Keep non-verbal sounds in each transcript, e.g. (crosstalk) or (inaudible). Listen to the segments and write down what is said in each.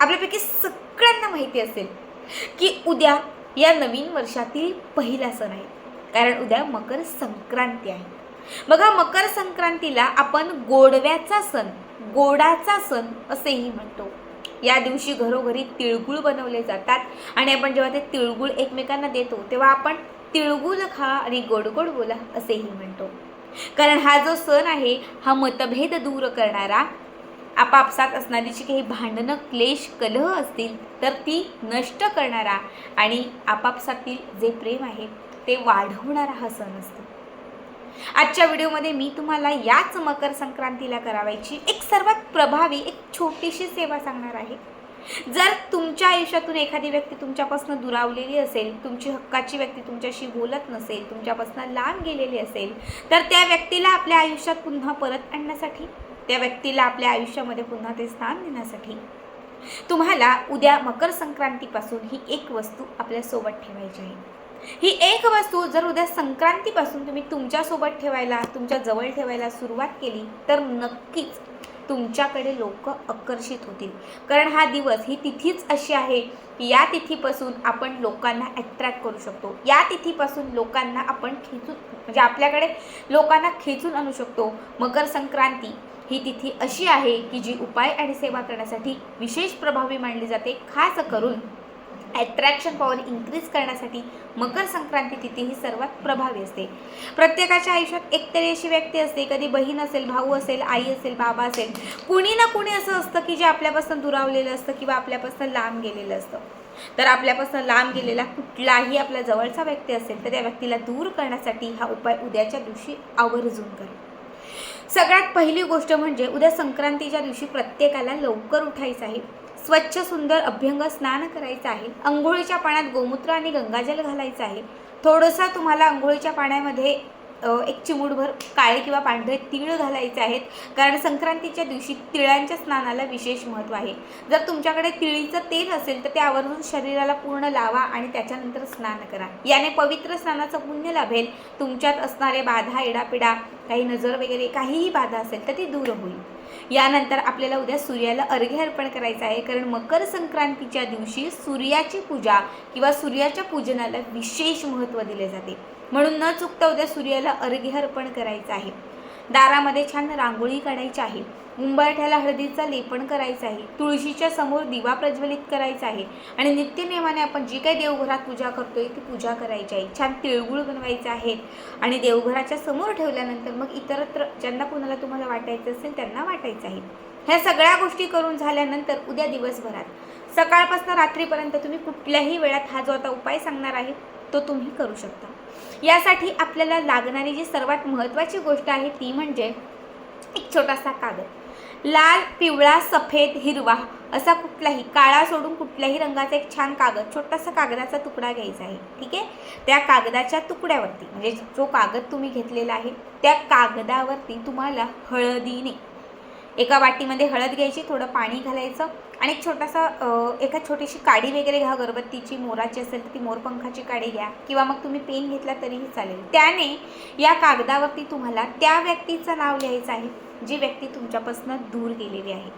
आपल्यापैकी सगळ्यांना माहिती असेल की उद्या या नवीन वर्षातील पहिला सण आहे. कारण उद्या मकर संक्रांती आहे. बघा मकर संक्रांतीला आपण गोडव्याचा सण गोडाचा सण असेही म्हणतो. या दिवशी घरोघरी तिळगुळ बनवले जातात आणि आपण जेव्हा ते तिळगुळ एकमेकांना देतो तेव्हा आपण तिळगुळ खा आणि गोड गोड बोला असेही म्हणतो. कारण हा जो सण आहे हा मतभेद दूर करणारा आपापसात असणारी जी काही भांडणं क्लेश कलह असतील तर ती नष्ट करणारा आणि आपापसातील जे प्रेम आहे ते वाढवणारा हा सण असतो. आजच्या व्हिडिओमध्ये मी तुम्हाला याच मकर संक्रांतीला करावायची एक सर्वात प्रभावी एक छोटीशी सेवा सांगणार आहे. जर तुमच्या आयुष्यातून एखादी व्यक्ती तुमच्यापासून दुरावलेली असेल तुमची हक्काची व्यक्ती तुमच्याशी बोलत नसेल तुमच्यापासून लांब गेलेली असेल तर त्या व्यक्तीला आपल्या आयुष्यात पुन्हा परत आणण्यासाठी त्या व्यक्तीला आपल्या आयुष्यामध्ये पुन्हा ते स्थान देण्यासाठी. तुम्हाला उद्या मकर संक्रांतीपासून ही एक वस्तू आपल्यासोबत ठेवायची आहे. ही एक वस्तू जर उद्या संक्रांतीपासून तुम्ही तुमच्यासोबत ठेवायला तुमच्या जवळ ठेवायला सुरुवात केली तर नक्कीच तुमच्याकडे लोक आकर्षित होतील. कारण हा दिवस ही तिथीच अशी आहे की या तिथीपासून आपण लोकांना अट्रॅक्ट करू शकतो. या तिथीपासून लोकांना आपण खेचून म्हणजे आपल्याकडे लोकांना खेचून आणू शकतो. मकर संक्रांती ही तिथी अशी आहे की जी उपाय आणि सेवा करण्यासाठी विशेष प्रभावी मानली जाते खास करून ॲट्रॅक्शन पॉवर इन्क्रीज करण्यासाठी मकर संक्रांती तिथी ही सर्वात प्रभावी असते. प्रत्येकाच्या आयुष्यात एकतरी अशी व्यक्ती असते कधी बहीण असेल भाऊ असेल आई असेल बाबा असेल कुणी ना कुणी असं असतं की जे आपल्यापासून दुरावलेलं असतं किंवा आपल्यापासून लांब गेलेलं असतं. तर आपल्यापासून लांब गेलेला कुठलाही आपला जवळचा व्यक्ती असेल तर त्या व्यक्तीला दूर करण्यासाठी हा उपाय उद्याच्या दिवशी आवर्जून करा. सगळ्यात पहिली गोष्ट म्हणजे उद्या संक्रांतीच्या दिवशी प्रत्येकाला लवकर उठायचं आहे. स्वच्छ सुंदर अभ्यंग स्नान करायचं आहे. अंघोळीच्या पाण्यात गोमूत्र आणि गंगाजल घालायचं आहे. थोडंसं तुम्हाला अंघोळीच्या पाण्यामध्ये एक चिमूटभर काळे किंवा पांढरे तीळ घालायचे आहेत. कारण संक्रांतीच्या दिवशी तिळांच्या स्नानाला विशेष महत्त्व आहे. जर तुमच्याकडे तिळीचं तेल असेल तर ते आवर्जून शरीराला पूर्ण लावा आणि त्याच्यानंतर स्नान करा. याने पवित्र स्नानाचं पुण्य लाभेल. तुमच्यात असणारे बाधा इडापिडा काही नजर वगैरे काहीही बाधा असेल तर ती दूर होईल. यानंतर आपल्याला उद्या सूर्याला अर्घ्य अर्पण करायचं आहे. कारण मकर संक्रांतीच्या दिवशी सूर्याची पूजा किंवा सूर्याच्या पूजनाला विशेष महत्त्व दिले जाते. म्हणून न चुकता उद्या सूर्याला अर्घ्य अर्पण करायचं आहे. दारामध्ये छान रांगोळी काढायची आहे. उंबरठ्याला हळदीचा लेपन करायचं आहे. तुळशीच्या समोर दिवा प्रज्वलित करायचा आहे. आणि नित्यनियमाने आपण जी काही देवघरात पूजा करतोय ती पूजा करायची आहे. छान तिळगुळ बनवायचं आहे. आणि देवघराच्या समोर ठेवल्यानंतर मग इतरत्र ज्यांना कुणाला तुम्हाला वाटायचं असेल त्यांना वाटायचं आहे. ह्या सगळ्या गोष्टी करून झाल्यानंतर उद्या दिवसभरात सकाळपासून रात्रीपर्यंत तुम्ही कुठल्याही वेळात हा जो आता उपाय सांगणार आहे तो तुम्ही करू शकता. यासाठी आपल्याला लागणारी जी सर्वात महत्त्वाची गोष्ट आहे ती म्हणजे एक छोटासा कागद. लाल पिवळा सफेद हिरवा असा कुठलाही काळा सोडून कुठल्याही रंगाचा एक छान कागद छोटासा कागदाचा तुकडा घ्यायचा आहे. ठीक आहे? त्या कागदाच्या तुकड्यावरती म्हणजे जो कागद तुम्ही घेतलेला आहे त्या कागदावरती तुम्हाला हळदीने एका वाटीमध्ये हळद घ्यायची थोडं पाणी घालायचं आणि एक छोटासा एका छोटीशी काडी वगैरे घ्या अगरबत्तीची मोराची असेल तर ती मोरपंखाची काडी घ्या किंवा मग तुम्ही पेन घेतला तरीही चालेल. त्याने या कागदावरती तुम्हाला त्या व्यक्तीचं नाव लिहायचं आहे जी व्यक्ती तुमच्यापासून दूर गेलेली आहे.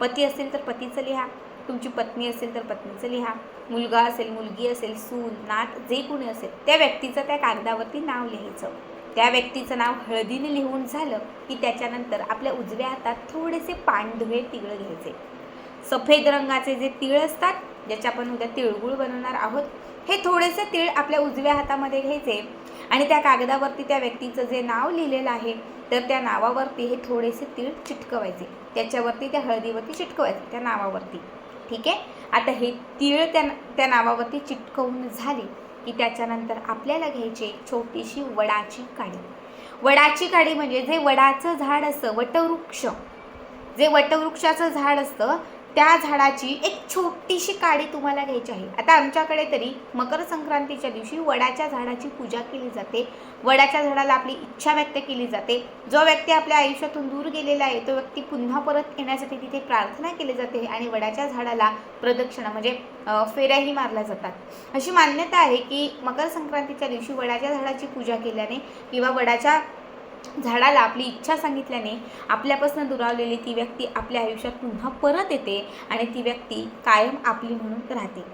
पती असेल तर पतीचं लिहा तुमची पत्नी असेल तर पत्नीचं लिहा मुलगा असेल मुलगी असेल सून नात जे कोणी असेल त्या व्यक्तीचं त्या कागदावरती नाव लिहायचं. त्या व्यक्तीचं नाव हळदीने लिहून झालं की त्याच्यानंतर आपल्या उजव्या हातात थोडेसे पांढरे तिळ घ्यायचे. सफेद रंगाचे जे तिळ असतात ज्याचे आपण उद्या तिळगुळ बनवणार आहोत हे थोडेसे तिळ आपल्या उजव्या हातामध्ये घ्यायचे आणि त्या कागदावरती त्या व्यक्तीचं जे नाव लिहिलेलं आहे तर त्या नावावरती हे थोडेसे तीळ चिटकवायचे. त्याच्यावरती त्या हळदीवरती चिटकवायचे त्या नावावरती. ठीक आहे? आता हे तीळ त्या त्या नावावरती चिटकवून झाले. की त्याच्यानंतर आपल्याला घ्यायची एक छोटीशी वडाची काडी. वडाची काडी म्हणजे जे वडाचं झाड असतं वटवृक्ष. जे वटवृक्षाचं झाड असतं त्या झाडाची एक छोटीशी काडी तुम्हाला घ्यायची आहे. आता आमच्याकडे तरी मकर संक्रांतीच्या दिवशी वडाच्या झाडाची पूजा केली जाते. वडाच्या झाडाला आपली इच्छा व्यक्त केली जाते. जो व्यक्ती आपल्या आयुष्यातून दूर गेलेला आहे तो व्यक्ती पुन्हा परत येण्यासाठी तिथे प्रार्थना केली जाते आणि वडाच्या झाडाला प्रदक्षिणा म्हणजे फेऱ्याही मारल्या जातात. अशी मान्यता आहे की मकर संक्रांतीच्या दिवशी वडाच्या झाडाची पूजा केल्याने किंवा वडाच्या झाडाला आपली इच्छा सांगितल्याने आपल्यापासून दुरावलेली ती व्यक्ती आपल्या आयुष्यात पुन्हा परत येते आणि ती व्यक्ती कायम आपली म्हणून राहते.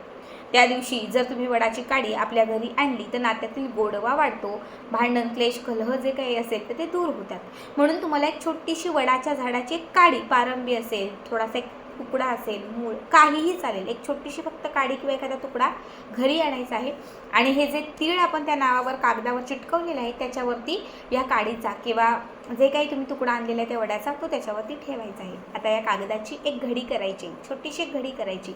त्या दिवशी जर तुम्ही वडाची काडी आपल्या घरी आणली तर नात्यातील गोडवा वाढतो भांडण क्लेश कलह जे काही असेल तर ते दूर होतात. म्हणून तुम्हाला एक छोटीशी वडाच्या झाडाची एक काडी पारंबी असेल थोडासा एक तुकडा असेल मूळ काहीही चालेल. एक छोटीशी फक्त काडी किंवा एखादा तुकडा घरी आणायचा आहे. आणि हे जे तीळ आपण त्या नावावर कागदावर चिटकवलेलं आहे त्याच्यावरती या काडीचा किंवा जे काही तुम्ही तुकडा आणलेला आहे त्या वड्याचा तो त्याच्यावरती ठेवायचा आहे. आता या कागदाची एक घडी करायची छोटीशी एक घडी करायची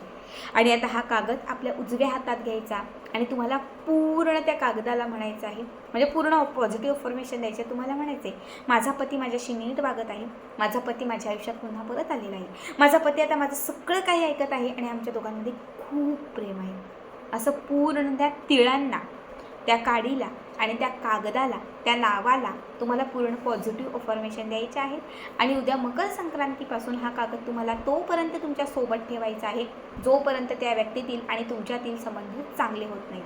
आणि आता हा कागद आपल्या उजव्या हातात घ्यायचा आणि तुम्हाला पूर्ण त्या कागदाला म्हणायचं आहे. म्हणजे पूर्ण पॉझिटिव्ह इन्फॉर्मेशन द्यायचं तुम्हाला म्हणायचं आहे माझा पती माझ्याशी नीट वागत आहे. माझा पती माझ्या आयुष्यात पुन्हा परत आलेला आहे. माझा पती आता माझं सगळं काही ऐकत आहे आणि आमच्या दोघांमध्ये खूप प्रेम आहे. असं पूर्ण त्या तिळांना त्या काडीला आणि त्या कागदाला त्या नावाला तुम्हाला पूर्ण पॉझिटिव्ह इन्फॉर्मेशन द्यायचे आहे. आणि उद्या मकर संक्रांतीपासून हा कागद तुम्हाला तोपर्यंत तुमच्यासोबत ठेवायचा आहे जोपर्यंत त्या व्यक्तीतील आणि तुमच्यातील संबंध चांगले होत नाही.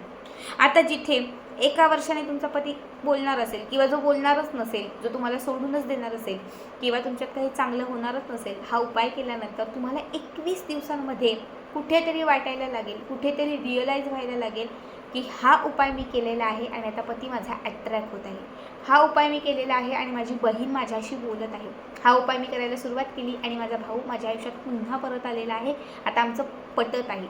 आता जिथे एका वर्षाने तुमचा पती बोलणार असेल किंवा जो बोलणारच नसेल जो तुम्हाला सोडूनच देणार असेल किंवा तुमच्यात काही चांगलं होणारच नसेल हा उपाय केल्यानंतर तुम्हाला एकवीस दिवसांमध्ये कुठेतरी वाटायला लागेल कुठेतरी रिअलाईज व्हायला लागेल की हा उपाय मी केलेला आहे आणि आता पती माझा अट्रॅक्ट होत आहे. हा उपाय मी केलेला आहे आणि माझी बहीण माझ्याशी बोलत आहे. हा उपाय मी करायला सुरुवात केली आणि माझा भाऊ माझ्या आयुष्यात पुन्हा परत आलेला आहे. आता आमचं पटत आहे.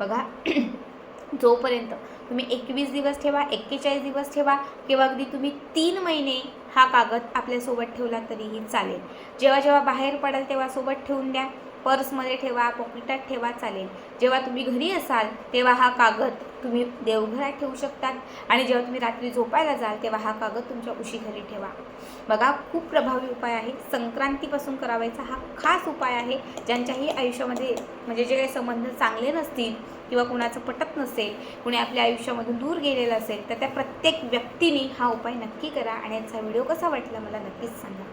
बघा (clears throat) जोपर्यंत तुम्ही एकवीस दिवस ठेवा एक्केचाळीस दिवस ठेवा किंवा अगदी तुम्ही तीन महिने हा कागद आपल्यासोबत ठेवला तरीही चालेल. जेव्हा जेव्हा बाहेर पडाल तेव्हा सोबत ठेवून द्या. पर्समध्ये ठेवा पॉकेटात ठेवा चालेल. जेव्हा तुम्ही घरी असाल तेव्हा हा कागद तुम्ही देवघरात ठेवू शकतात आणि जेव्हा तुम्ही रात्री झोपायला जाल तेव्हा हा कागद तुमच्या उशीखाली ठेवा. बघा खूप प्रभावी उपाय आहे. संक्रांतीपासून करावायचा हा खास उपाय आहे. ज्यांच्याही आयुष्यामध्ये म्हणजे जे काही संबंध चांगले नसतील किंवा कुणाचं पटत नसेल कुणी आपल्या आयुष्यामधून दूर गेलेलं असेल तर त्या प्रत्येक व्यक्तीने हा उपाय नक्की करा. आणि याचा व्हिडिओ कसा वाटला मला नक्कीच सांगा.